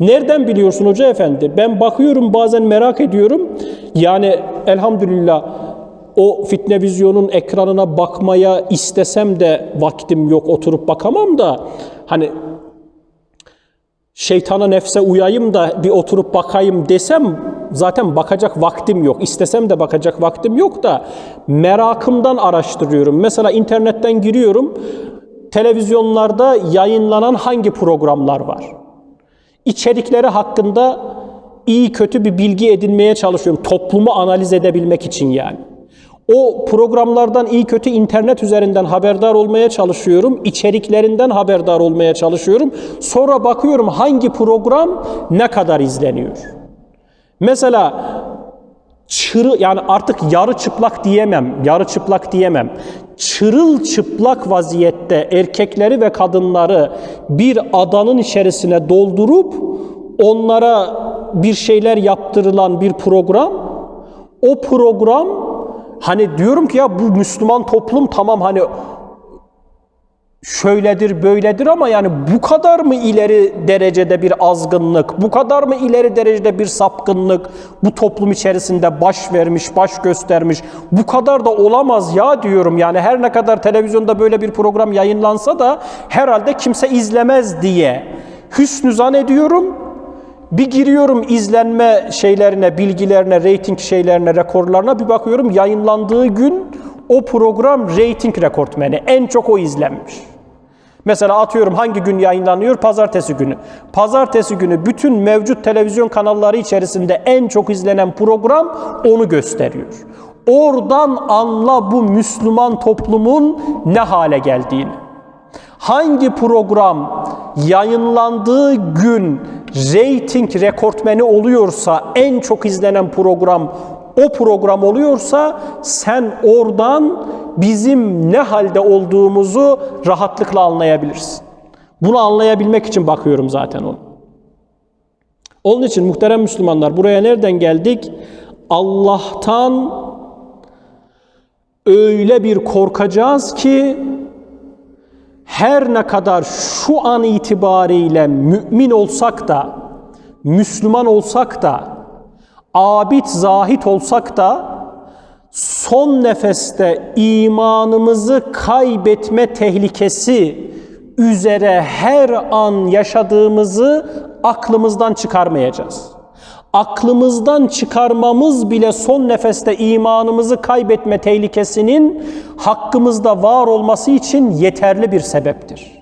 Nereden biliyorsun hoca efendi? Ben bakıyorum bazen merak ediyorum. Yani elhamdülillah o fitne vizyonun ekranına bakmaya istesem de vaktim yok oturup bakamam da hani şeytana nefse uyayım da bir oturup bakayım desem zaten bakacak vaktim yok. İstesem de bakacak vaktim yok da merakımdan araştırıyorum. Mesela internetten giriyorum. Televizyonlarda yayınlanan hangi programlar var? İçerikleri hakkında iyi kötü bir bilgi edinmeye çalışıyorum. Toplumu analiz edebilmek için yani. O programlardan iyi kötü internet üzerinden haberdar olmaya çalışıyorum. İçeriklerinden haberdar olmaya çalışıyorum. Sonra bakıyorum hangi program ne kadar izleniyor. Mesela çırı yani artık yarı çıplak diyemem, yarı çıplak diyemem. Çırıl çıplak vaziyette erkekleri ve kadınları bir adanın içerisine doldurup onlara bir şeyler yaptırılan bir program. O program hani diyorum ki ya bu Müslüman toplum tamam hani şöyledir böyledir ama yani bu kadar mı ileri derecede bir azgınlık, bu kadar mı ileri derecede bir sapkınlık bu toplum içerisinde baş vermiş, baş göstermiş, bu kadar da olamaz ya diyorum. Yani her ne kadar televizyonda böyle bir program yayınlansa da herhalde kimse izlemez diye hüsnü zan ediyorum. Bir giriyorum izlenme şeylerine, bilgilerine, reyting şeylerine, rekorlarına bir bakıyorum yayınlandığı gün o program reyting rekortmeni. En çok o izlenmiş. Mesela atıyorum hangi gün yayınlanıyor? Pazartesi günü. Pazartesi günü bütün mevcut televizyon kanalları içerisinde en çok izlenen program onu gösteriyor. Oradan anla bu Müslüman toplumun ne hale geldiğini. Hangi program yayınlandığı gün reyting rekortmeni oluyorsa, en çok izlenen program o program oluyorsa sen oradan bizim ne halde olduğumuzu rahatlıkla anlayabilirsin. Bunu anlayabilmek için bakıyorum zaten onu. Onun için muhterem Müslümanlar buraya nereden geldik? Allah'tan öyle bir korkacağız ki her ne kadar şu an itibariyle mümin olsak da, Müslüman olsak da, abid, zahit olsak da son nefeste imanımızı kaybetme tehlikesi üzere her an yaşadığımızı aklımızdan çıkarmayacağız. Aklımızdan çıkarmamız bile son nefeste imanımızı kaybetme tehlikesinin hakkımızda var olması için yeterli bir sebeptir.